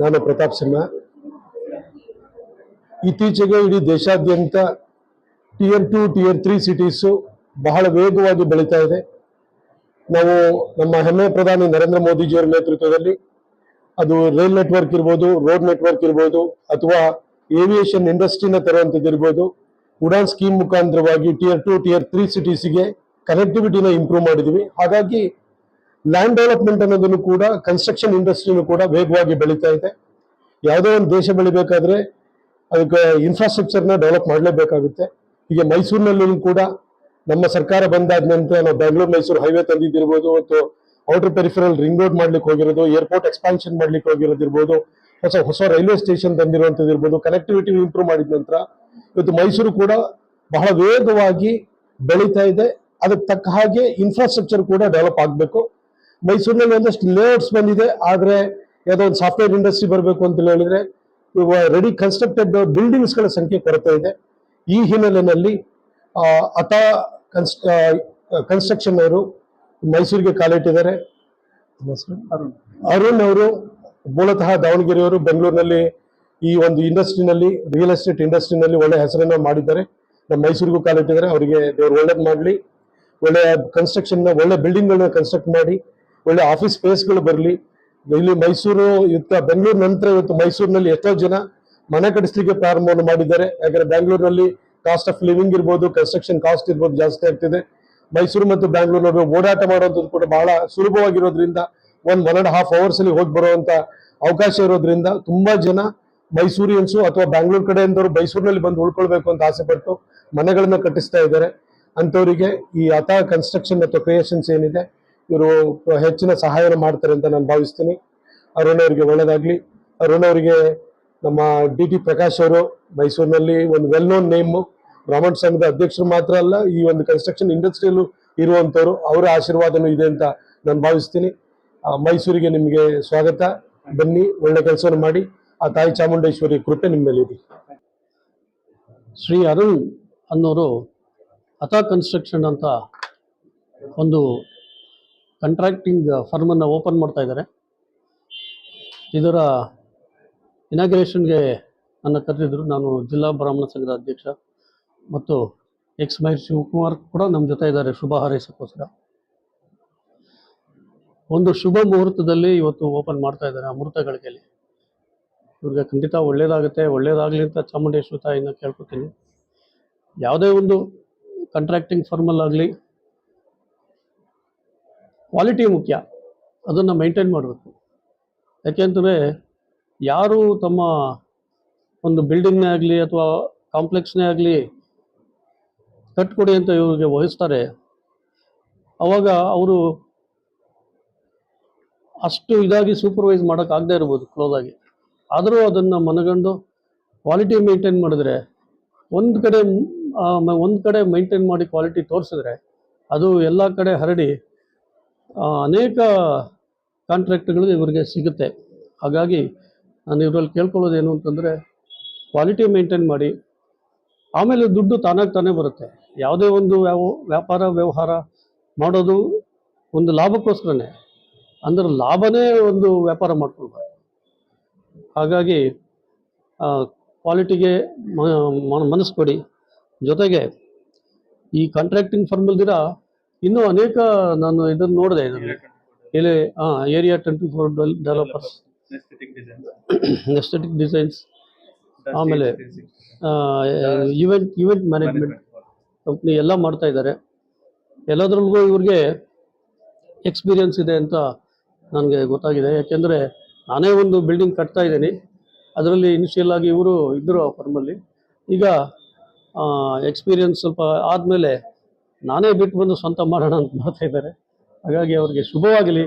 ನಾನು ಪ್ರತಾಪ್ ಸಿಂಹ. ಇತ್ತೀಚೆಗೆ ಇಡೀ ದೇಶಾದ್ಯಂತ tier two tier three cities ಬಹಳ ವೇಗವಾಗಿ ಬೆಳೀತಾ ಇದೆ. ನಾವು ನಮ್ಮ ಹೆಮ್ಮೆ ಪ್ರಧಾನಿ ನರೇಂದ್ರ ಮೋದಿಜಿಯವರ ನೇತೃತ್ವದಲ್ಲಿ ಅದು ರೈಲ್ ನೆಟ್ವರ್ಕ್ ಇರ್ಬೋದು, ರೋಡ್ ನೆಟ್ವರ್ಕ್ ಇರ್ಬೋದು, ಅಥವಾ ಏವಿಯೇಷನ್ ಇಂಡಸ್ಟ್ರಿನ ತರುವಂಥದ್ದು ಇರ್ಬೋದು, ಉಡಾನ್ ಸ್ಕೀಮ್ ಮುಖಾಂತರವಾಗಿ ಟಿಯರ್ ಟು ಟಿಯರ್ ತ್ರೀ ಸಿಟೀಸ್ಗೆ ಕನೆಕ್ಟಿವಿಟಿನ ಇಂಪ್ರೂವ್ ಮಾಡಿದ್ವಿ. ಹಾಗಾಗಿ ಲ್ಯಾಂಡ್ ಡೆವಲಪ್ಮೆಂಟ್ ಅನ್ನೋದನ್ನು ಕೂಡ ಕನ್ಸ್ಟ್ರಕ್ಷನ್ ಇಂಡಸ್ಟ್ರಿನೂ ಕೂಡ ವೇಗವಾಗಿ ಬೆಳೀತಾ ಇದೆ. ಯಾವುದೋ ಒಂದು ದೇಶ ಬೆಳಿಬೇಕಾದ್ರೆ ಅದಕ್ಕೆ ಇನ್ಫ್ರಾಸ್ಟ್ರಕ್ಚರ್ನ ಡೆವಲಪ್ ಮಾಡಲೇಬೇಕಾಗುತ್ತೆ. ಈಗ ಮೈಸೂರಿನಲ್ಲೂ ಕೂಡ ನಮ್ಮ ಸರ್ಕಾರ ಬಂದಾದ ನಂತರ ನಾವು ಬೆಂಗಳೂರು ಮೈಸೂರು ಹೈವೇ ತಂದಿದ್ದಿರ್ಬೋದು, ಮತ್ತು ಔಟರ್ ಪೆರಿಫರಲ್ ರಿಂಗ್ ರೋಡ್ ಮಾಡ್ಲಿಕ್ಕೆ ಹೋಗಿರೋದು ಏರ್ಪೋರ್ಟ್ ಎಕ್ಸ್ಪಾನ್ಷನ್ ಮಾಡ್ಲಿಕ್ಕೆ ಹೋಗಿರೋದಿರ್ಬೋದು ಹೊಸ ಹೊಸ ರೈಲ್ವೆ ಸ್ಟೇಷನ್ ತಂದಿರುವಂಥದ್ದು ಇರ್ಬೋದು ಕನೆಕ್ಟಿವಿಟಿ ಇಂಪ್ರೂವ್ ಮಾಡಿದ ನಂತರ ಇವತ್ತು ಮೈಸೂರು ಕೂಡ ಬಹಳ ವೇಗವಾಗಿ ಬೆಳೀತಾ ಇದೆ. ಅದಕ್ಕೆ ತಕ್ಕ ಹಾಗೆ ಇನ್ಫ್ರಾಸ್ಟ್ರಕ್ಚರ್ ಕೂಡ ಡೆವಲಪ್ ಆಗಬೇಕು. ಮೈಸೂರಿನಲ್ಲಿ ಒಂದಷ್ಟು ಲೇಔಟ್ಸ್ ಬಂದಿದೆ, ಆದರೆ ಯಾವುದೋ ಒಂದು ಸಾಫ್ಟ್ವೇರ್ ಇಂಡಸ್ಟ್ರಿ ಬರಬೇಕು ಅಂತ ಹೇಳಿದ್ರೆ ರೆಡಿ ಕನ್ಸ್ಟ್ರಕ್ಟೆಡ್ ಬಿಲ್ಡಿಂಗ್ಸ್ಗಳ ಸಂಖ್ಯೆ ಕೊರತೆ ಇದೆ. ಈ ಹಿನ್ನೆಲೆಯಲ್ಲಿ ಅಥ ಅತಾ ಕನ್ಸ್ ಕನ್ಸ್ಟ್ರಕ್ಷನ್ ಅವರು ಮೈಸೂರಿಗೆ ಕಾಲಿಟ್ಟಿದ್ದಾರೆ? ಅರುಣ್ ಅವರು ಮೂಲತಃ ದಾವಣಗೆರೆಯವರು ಬೆಂಗಳೂರಿನಲ್ಲಿ ಈ ಒಂದು ಇಂಡಸ್ಟ್ರಿನಲ್ಲಿ ರಿಯಲ್ ಎಸ್ಟೇಟ್ ಇಂಡಸ್ಟ್ರಿನಲ್ಲಿ ಒಳ್ಳೆ ಹೆಸರನ್ನು ಮಾಡಿದ್ದಾರೆ. ನಮ್ಮ ಮೈಸೂರಿಗೂ ಕಾಲಿಟ್ಟಿದ್ದಾರೆ, ಅವರಿಗೆ ದೇವರು ಒಳ್ಳೇದು ಮಾಡಲಿ. ಒಳ್ಳೆಯ ಕನ್ಸ್ಟ್ರಕ್ಷನ್ ಒಳ್ಳೆ ಬಿಲ್ಡಿಂಗ್ ಗಳನ್ನ ಕನ್ಸ್ಟ್ರಕ್ಟ್ ಮಾಡಿ. ಒಳ್ಳೆ ಆಫೀಸ್ ಸ್ಪೇಸ್ಗಳು ಬರಲಿ. ಇಲ್ಲಿ ಮೈಸೂರು ಇವತ್ತು ಬೆಂಗಳೂರು ನಂತರ ಇವತ್ತು ಮೈಸೂರಿನಲ್ಲಿ ಎಷ್ಟೋ ಜನ ಮನೆ ಕಟ್ಟಿಸ್ಲಿಕ್ಕೆ ಪ್ರಾರಂಭವನ್ನು ಮಾಡಿದ್ದಾರೆ. ಯಾಕಂದ್ರೆ ಬೆಂಗಳೂರಿನಲ್ಲಿ ಕಾಸ್ಟ್ ಆಫ್ ಲಿವಿಂಗ್ ಇರ್ಬೋದು ಕನ್ಸ್ಟ್ರಕ್ಷನ್ ಕಾಸ್ಟ್ ಇರ್ಬೋದು ಜಾಸ್ತಿ ಆಗ್ತಿದೆ. ಮೈಸೂರು ಮತ್ತು ಬ್ಯಾಂಗ್ಳೂರ್ ನಡುವೆ ಓಡಾಟ ಮಾಡುವಂಥದ್ದು ಕೂಡ ಬಹಳ ಸುಲಭವಾಗಿರೋದ್ರಿಂದ ಒಂದು ಒನ್ ಅಂಡ್ ಹಾಫ್ ಅವರ್ಸ್ ಅಲ್ಲಿ ಹೋಗಿ ಬರುವಂತ ಅವಕಾಶ ಇರೋದ್ರಿಂದ ತುಂಬಾ ಜನ ಮೈಸೂರಿಯನ್ಸು ಅಥವಾ ಬ್ಯಾಂಗ್ಳೂರ್ ಕಡೆಯಿಂದವರು ಮೈಸೂರಿನಲ್ಲಿ ಬಂದು ಉಳ್ಕೊಳ್ಬೇಕು ಅಂತ ಆಸೆ ಪಟ್ಟು ಮನೆಗಳನ್ನ ಕಟ್ಟಿಸ್ತಾ ಇದ್ದಾರೆ. ಅಂಥವರಿಗೆ ಈ ಅತಾ ಕನ್ಸ್ಟ್ರಕ್ಷನ್ ಅಥವಾ ಕ್ರಿಯೇಷನ್ಸ್ ಏನಿದೆ ಇವರು ಹೆಚ್ಚಿನ ಸಹಾಯ ಮಾಡ್ತಾರೆ ಅಂತ ನಾನು ಭಾವಿಸ್ತೀನಿ. ಅರುಣ್ ಅವರಿಗೆ ಒಳ್ಳೇದಾಗ್ಲಿ. ಅರುಣ್ ಅವರಿಗೆ ನಮ್ಮ ಡಿ ಟಿ ಪ್ರಕಾಶ್ ಅವರು ಮೈಸೂರಿನಲ್ಲಿ ಒಂದು ವೆಲ್ ನೋನ್ ನೇಮ್ ಬ್ರಾಹ್ಮಣ ಸಂಘದ ಅಧ್ಯಕ್ಷರು ಮಾತ್ರ ಅಲ್ಲ, ಈ ಒಂದು ಕನ್ಸ್ಟ್ರಕ್ಷನ್ ಇಂಡಸ್ಟ್ರಿಯಲ್ಲೂ ಇರುವಂತವರು ಅವರ ಆಶೀರ್ವಾದನೂ ಇದೆ ಅಂತ ನಾನು ಭಾವಿಸ್ತೀನಿ. ಮೈಸೂರಿಗೆ ನಿಮಗೆ ಸ್ವಾಗತ. ಬನ್ನಿ, ಒಳ್ಳೆ ಕೆಲಸವನ್ನು ಮಾಡಿ. ಆ ತಾಯಿ ಚಾಮುಂಡೇಶ್ವರಿ ಕೃಪೆ ನಿಮ್ಮ ಮೇಲೆ ಇದೆ ಶ್ರೀ ಅರುಣ್ ಅನ್ನೋರು ಅಥಾ ಕನ್ಸ್ಟ್ರಕ್ಷನ್ ಅಂತ ಒಂದು ಕಾಂಟ್ರಾಕ್ಟಿಂಗ್ ಫರ್ಮನ್ನು ಓಪನ್ ಮಾಡ್ತಾ ಇದ್ದಾರೆ ಇದರ ಇನಾಗ್ರೇಷನ್ಗೆ ನನ್ನ ಕರೆದಿದ್ದರು ನಾನು ಜಿಲ್ಲಾ ಬ್ರಾಹ್ಮಣ ಸಂಘದ ಅಧ್ಯಕ್ಷ ಮತ್ತು ಎಕ್ಸ್ ಮೈ ಶಿವಕುಮಾರ್ ಕೂಡ ನಮ್ಮ ಜೊತೆ ಇದ್ದಾರೆ. ಶುಭ ಹಾರೈಸೋಕ್ಕೋಸ್ಕರ. ಒಂದು ಶುಭ ಮುಹೂರ್ತದಲ್ಲಿ ಇವತ್ತು ಓಪನ್ ಮಾಡ್ತಾ ಇದ್ದಾರೆ ಅಮೃತ ಗಳಿಗೆಯಲ್ಲಿ ಇವ್ರಿಗೆ ಖಂಡಿತ ಒಳ್ಳೇದಾಗುತ್ತೆ. ಒಳ್ಳೇದಾಗಲಿ ಅಂತ ಚಾಮುಂಡೇಶ್ವರ ತಾಯಿನ ಕೇಳ್ಕೊತೀನಿ. ಯಾವುದೇ ಒಂದು ಕಾಂಟ್ರಾಕ್ಟಿಂಗ್ ಫರ್ಮಲ್ಲಾಗಲಿ ಕ್ವಾಲಿಟಿ ಮುಖ್ಯ. ಅದನ್ನು ಮೈಂಟೈನ್ ಮಾಡಬೇಕು. ಯಾಕೆಂದರೆ ಯಾರು ತಮ್ಮ ಒಂದು ಬಿಲ್ಡಿಂಗ್ನೇ ಆಗಲಿ ಅಥವಾ ಕಾಂಪ್ಲೆಕ್ಸ್ನೇ ಆಗಲಿ ಕಟ್ಕೊಡಿ ಅಂತ ಇವರಿಗೆ ವಹಿಸ್ತಾರೆ ಅವಾಗ ಅವರು ಅಷ್ಟು ಇದಾಗಿ ಸೂಪರ್ವೈಸ್ ಮಾಡೋಕ್ಕಾಗದೇ ಇರ್ಬೋದು ಕ್ಲೋಸ್ ಆಗಿ. ಆದರೂ ಅದನ್ನು ಮನಗಂಡು ಕ್ವಾಲಿಟಿ ಮೇಂಟೈನ್ ಮಾಡಿದ್ರೆ, ಒಂದು ಕಡೆ ಒಂದು ಕಡೆ ಮೇಂಟೈನ್ ಮಾಡಿ ಕ್ವಾಲಿಟಿ ತೋರಿಸಿದ್ರೆ, ಅದು ಎಲ್ಲ ಕಡೆ ಹರಡಿ ಅನೇಕ ಕಾಂಟ್ರಾಕ್ಟ್ಗಳು ಇವರಿಗೆ ಸಿಗುತ್ತೆ. ಹಾಗಾಗಿ ನಾನು ಇವರಲ್ಲಿ ಕೇಳ್ಕೊಳ್ಳೋದೇನು ಅಂತಂದರೆ ಕ್ವಾಲಿಟಿ ಮೇಂಟೈನ್ ಮಾಡಿ, ಆಮೇಲೆ ದುಡ್ಡು ತಾನಾಗಿ ತಾನೇ ಬರುತ್ತೆ. ಯಾವುದೇ ಒಂದು ವ್ಯಾಪಾರ ವ್ಯವಹಾರ ಮಾಡೋದು ಒಂದು ಲಾಭಕ್ಕೋಸ್ಕರನೇ. ಅಂದ್ರೆ ಲಾಭನೇ ಒಂದು ವ್ಯಾಪಾರ ಮಾಡ್ಕೊಳ್ಬಾರ್ದು. ಹಾಗಾಗಿ ಕ್ವಾಲಿಟಿಗೆ ಮನಸ್ಸು ಕೊಡಿ. ಜೊತೆಗೆ ಈ ಕಾಂಟ್ರಾಕ್ಟಿಂಗ್ ಫರ್ಮಲ್ದಿರ ಇನ್ನೂ ಅನೇಕ ನಾನು ಇದನ್ನು ನೋಡಿದೆ. ಇದನ್ನು ಇಲ್ಲಿ ಹಾಂ area twenty four developers aesthetic designs ಆಮೇಲೆ ಇವೆಂಟ್ ಇವೆಂಟ್ ಮ್ಯಾನೇಜ್ಮೆಂಟ್. ಕಂಪ್ನಿ ಎಲ್ಲ ಮಾಡ್ತಾ ಇದ್ದಾರೆ. ಎಲ್ಲದರಲ್ಲೂ ಇವ್ರಿಗೆ ಎಕ್ಸ್ಪೀರಿಯನ್ಸ್ ಇದೆ ಅಂತ ನನಗೆ ಗೊತ್ತಾಗಿದೆ. ಯಾಕೆಂದರೆ ನಾನೇ ಒಂದು ಬಿಲ್ಡಿಂಗ್ ಕಟ್ತಾ ಇದ್ದೀನಿ. ಅದರಲ್ಲಿ ಇನಿಷಿಯಲ್ ಆಗಿ ಇವರು ಇದ್ದರು ಆ ಫರ್ಮಲ್ಲಿ ಈಗ ಎಕ್ಸ್ಪೀರಿಯನ್ಸ್ ಸ್ವಲ್ಪ ಆದಮೇಲೆ ನಾನೇ ಬಿಟ್ಟು ಬಂದು ಸ್ವಂತ ಮಾಡೋಣ ಅಂತ ಮಾಡ್ತಾ ಇದ್ದಾರೆ. ಹಾಗಾಗಿ ಅವ್ರಿಗೆ ಶುಭವಾಗಲಿ.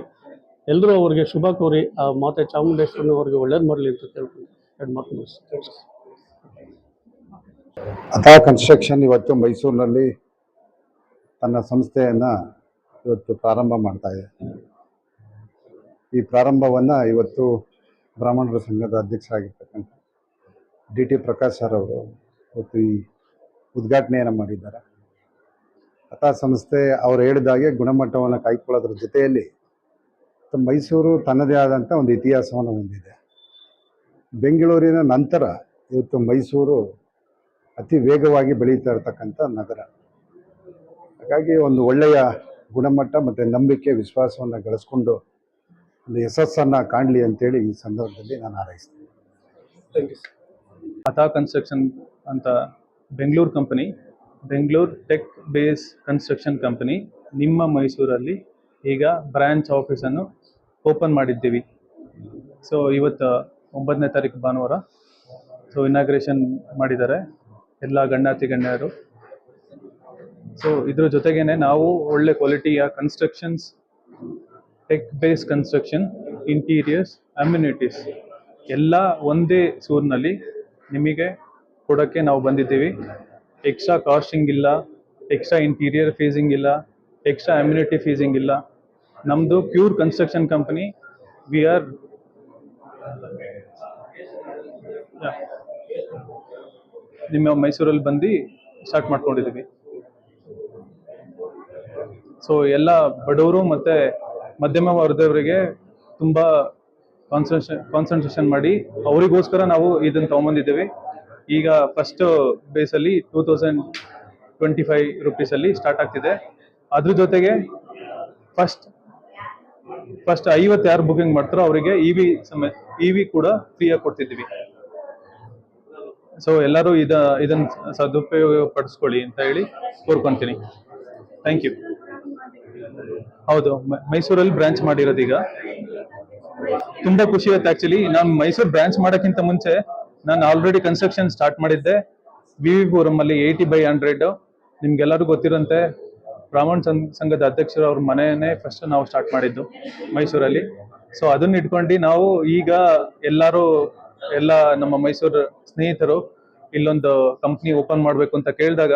ಎಲ್ಲರೂ ಅವ್ರಿಗೆ ಶುಭ ಕೋರಿ ಆ ಮಾತೆ ಚಾಮುಂಡೇಶ್ವರನ ಅವ್ರಿಗೆ ಒಳ್ಳೇದು ಮಾಡಲಿ ಅಂತ ಕೇಳ್ಕೊಂಡು ಎರಡು ಮಾತು ಅಥ ಕನ್ಸ್ಟ್ರಕ್ಷನ್ ಇವತ್ತು ಮೈಸೂರಿನಲ್ಲಿ ತನ್ನ ಸಂಸ್ಥೆಯನ್ನು ಇವತ್ತು ಪ್ರಾರಂಭ ಮಾಡ್ತಾ ಇದೆ. ಈ ಪ್ರಾರಂಭವನ್ನು ಇವತ್ತು ಬ್ರಾಹ್ಮಣರ ಸಂಘದ ಅಧ್ಯಕ್ಷರಾಗಿರ್ತಕ್ಕಂಥ ಡಿ ಟಿ ಪ್ರಕಾಶ್ ಸರ್ ಅವರು ಇವತ್ತು ಈ ಉದ್ಘಾಟನೆಯನ್ನು ಮಾಡಿದ್ದಾರೆ. ಅಥಾ ಸಂಸ್ಥೆ ಅವರು ಹೇಳಿದಾಗೆ ಗುಣಮಟ್ಟವನ್ನು ಕಾಯ್ಕೊಳ್ಳೋದ್ರ ಜೊತೆಯಲ್ಲಿ ಮೈಸೂರು ತನ್ನದೇ ಆದಂಥ ಒಂದು ಇತಿಹಾಸವನ್ನು ಹೊಂದಿದೆ. ಬೆಂಗಳೂರಿನ ನಂತರ ಇವತ್ತು ಮೈಸೂರು ಅತಿ ವೇಗವಾಗಿ ಬೆಳೀತಾ ಇರತಕ್ಕಂಥ ನಗರ. ಹಾಗಾಗಿ ಒಂದು ಒಳ್ಳೆಯ ಗುಣಮಟ್ಟ ಮತ್ತು ನಂಬಿಕೆ, ವಿಶ್ವಾಸವನ್ನು ಗಳಿಸ್ಕೊಂಡು ಒಂದು ಯಶಸ್ಸನ್ನು ಕಾಣಲಿ ಅಂತೇಳಿ ಈ ಸಂದರ್ಭದಲ್ಲಿ ನಾನು ಹಾರೈಸ್ತೀನಿ. ಅತಾ ಕನ್ಸ್ಟ್ರಕ್ಷನ್ ಅಂತ Bengaluru company Bengaluru tech base construction company ನಿಮ್ಮ ಮೈಸೂರಲ್ಲಿ ಈಗ ಬ್ರಾಂಚ್ ಆಫೀಸನ್ನು ಓಪನ್ ಮಾಡಿದ್ದೀವಿ. ಸೊ ಇವತ್ತು ಒಂಬತ್ತನೇ ತಾರೀಕು ಭಾನುವಾರ ಸೊ ಇನಾಗ್ರೇಷನ್ ಮಾಡಿದ್ದಾರೆ ಎಲ್ಲ ಗಣ್ಯಾತಿ ಗಣ್ಯರು. ಸೊ ಇದ್ರ ಜೊತೆಗೇನೆ ನಾವು ಒಳ್ಳೆ ಕ್ವಾಲಿಟಿಯ constructions tech base construction interiors amenities ಎಲ್ಲ ಒಂದೇ ಸೂರಿನಲ್ಲಿ ನಿಮಗೆ ಕೊಡೋಕ್ಕೆ ನಾವು ಬಂದಿದ್ದೀವಿ. ಎಕ್ಸ್ಟ್ರಾ ಕಾಸ್ಟಿಂಗ್ ಇಲ್ಲ, ಎಕ್ಸ್ಟ್ರಾ ಇಂಟೀರಿಯರ್ ಫೀಸಿಂಗ್ ಇಲ್ಲ, ಎಕ್ಸ್ಟ್ರಾ ಅಮ್ಯುನಿಟಿ ಫೀಸಿಂಗ್ ಇಲ್ಲ. ನಮ್ಮದು pure construction company we are ನಿಮ್ಮ ಮೈಸೂರಲ್ಲಿ ಬಂದು ಸ್ಟಾರ್ಟ್ ಮಾಡ್ಕೊಂಡಿದ್ದೀವಿ. ಸೊ ಎಲ್ಲ ಬಡವರು ಮತ್ತೆ ಮಧ್ಯಮ ವರ್ಗದವರಿಗೆ ತುಂಬ ಕಾನ್ಸಂಟ್ರೇಷನ್ ಕಾನ್ಸಂಟ್ರೇಷನ್ ಮಾಡಿ, ಅವರಿಗೋಸ್ಕರ ನಾವು ಇದನ್ನು ತೊಗೊಂಬಂದಿದ್ದೀವಿ. ಈಗ ಫಸ್ಟ್ ಬೇಸಲ್ಲಿ ಟೂ ತೌಸಂಡ್ ಟ್ವೆಂಟಿ ಫೈವ್ ರುಪೀಸಲ್ಲಿ ಸ್ಟಾರ್ಟ್ ಆಗ್ತಿದೆ. ಅದ್ರ ಜೊತೆಗೆ ಫಸ್ಟ್ ಫಸ್ಟ್ ಐವತ್ತು ಯಾರು ಬುಕಿಂಗ್ ಮಾಡ್ತಾರೋ ಅವರಿಗೆ ಇ ವಿ ಸಮೇತ ಇ ವಿ ಕೂಡ ಫ್ರೀಯಾಗಿ ಕೊಡ್ತಿದ್ದೀವಿ. ಸೊ ಎಲ್ಲರೂ ಇದ ಇದನ್ನು ಸದುಪಯೋಗ ಪಡಿಸ್ಕೊಳ್ಳಿ ಅಂತ ಹೇಳಿ ಕೋರ್ಕೊಂತೀನಿ. ಥ್ಯಾಂಕ್ ಯು ಹೌದು ಮೈಸೂರಲ್ಲಿ ಬ್ರಾಂಚ್ ಮಾಡಿರೋದು ಈಗ ತುಂಬಾ ಖುಷಿ ಆಯ್ತು ಆ್ಯಕ್ಚುಲಿ ನಾನು ಮೈಸೂರು ಬ್ರಾಂಚ್ ಮಾಡೋಕ್ಕಿಂತ ಮುಂಚೆ ನಾನು ಆಲ್ರೆಡಿ ಕನ್ಸ್ಟ್ರಕ್ಷನ್ ಸ್ಟಾರ್ಟ್ ಮಾಡಿದ್ದೆ. ವಿ ವಿ ಪುರಮಲ್ಲಿ ಏಯ್ಟಿ ಬೈ ಹಂಡ್ರೆಡ್ ನಿಮ್ಗೆಲ್ಲರಿಗೂ ಗೊತ್ತಿರೋಂತೆ ಬ್ರಾಹ್ಮಣ ಸಂಘ- ಸಂಘದ ಅಧ್ಯಕ್ಷರು ಅವ್ರ ಮನೆಯೇ ಫಸ್ಟ್ ನಾವು ಸ್ಟಾರ್ಟ್ ಮಾಡಿದ್ದು ಮೈಸೂರಲ್ಲಿ. ಸೊ ಅದನ್ನ ಇಟ್ಕೊಂಡು ನಾವು ಈಗ ಎಲ್ಲರೂ, ಎಲ್ಲ ನಮ್ಮ ಮೈಸೂರು ಸ್ನೇಹಿತರು ಇಲ್ಲೊಂದು ಕಂಪ್ನಿ ಓಪನ್ ಮಾಡಬೇಕು ಅಂತ ಕೇಳಿದಾಗ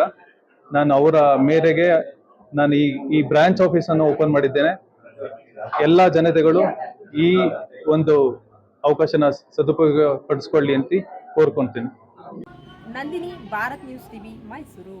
ನಾನು ಅವರ ಮೇರೆಗೆ ನಾನು ಈ ಈ ಬ್ರಾಂಚ್ ಆಫೀಸನ್ನು ಓಪನ್ ಮಾಡಿದ್ದೇನೆ. ಎಲ್ಲ ಜನತೆಗಳು ಈ ಒಂದು ಅವಕಾಶನ ಸದುಪಯೋಗ ಪಡಿಸ್ಕೊಳ್ಳಿ ಅಂತ. ಕೋರ್ಕೊಂತೀನಿ. Nandini Bharat news TV Mysuru.